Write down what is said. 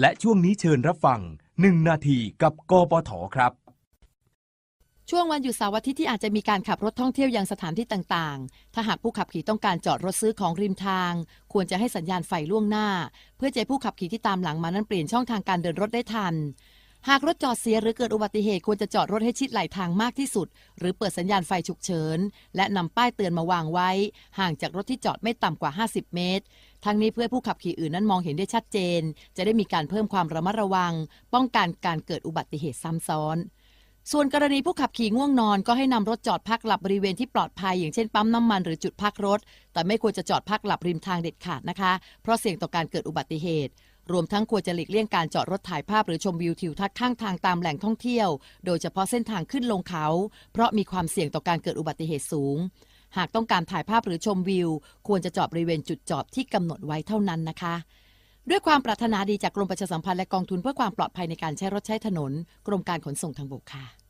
และช่วงนี้เชิญรับฟัง 1 นาทีกับกปทครับ ช่วงวันหยุดเสาร์อาทิตย์ที่อาจจะมีการขับรถท่องเที่ยวยังสถานที่ต่างๆ ถ้าหากผู้ขับขี่ต้องการจอดรถซื้อของริมทาง ควรจะให้สัญญาณไฟล่วงหน้า เพื่อจะให้ผู้ขับขี่ที่ตามหลังมานั้นเปลี่ยนช่องทางการเดินรถได้ทัน หากรถจอดเสียหรือเกิดอุบัติเหตุควรจะจอดรถให้ชิดไหลทางมากที่สุด หรือเปิดสัญญาณไฟฉุกเฉิน และนำป้ายเตือนมาวางไว้ ห่างจากรถที่จอดไม่ต่ำกว่า 50 เมตร ทั้งนี้เพื่อผู้ขับขี่อื่นนั้นมองเห็นได้ชัดเจน จะได้มีการเพิ่มความระมัดระวัง ป้องกันการเกิดอุบัติเหตุซ้ำซ้อนส่วนกรณีผู้ขับขี่ง่วงนอนก็ให้นำรถจอดพักหลับบริเวณที่ปลอดภัย อย่างเช่นปั๊มน้ำมันหรือจุดพักรถ แต่ไม่ควรจะจอดพักหลับริมทางเด็ดขาดนะคะ เพราะเสี่ยงต่อการเกิดอุบัติเหตุ รวมทั้งควรจะหลีกเลี่ยงการจอดรถถ่ายภาพหรือชมวิวทิวทัศน์ข้างทางตามแหล่งท่องเที่ยว โดยเฉพาะเส้นทางขึ้นลงเขา เพราะมีความเสี่ยงต่อการเกิดอุบัติเหตุสูง หากต้องการถ่ายภาพหรือชมวิว ควรจะจอดบริเวณจุดจอดที่กำหนดไว้เท่านั้นนะคะ ด้วยความปรารถนาดีจากกรมประชาสัมพันธ์และกองทุนเพื่อความปลอดภัยในการใช้รถใช้ถนน กรมการขนส่งทางบกค่ะ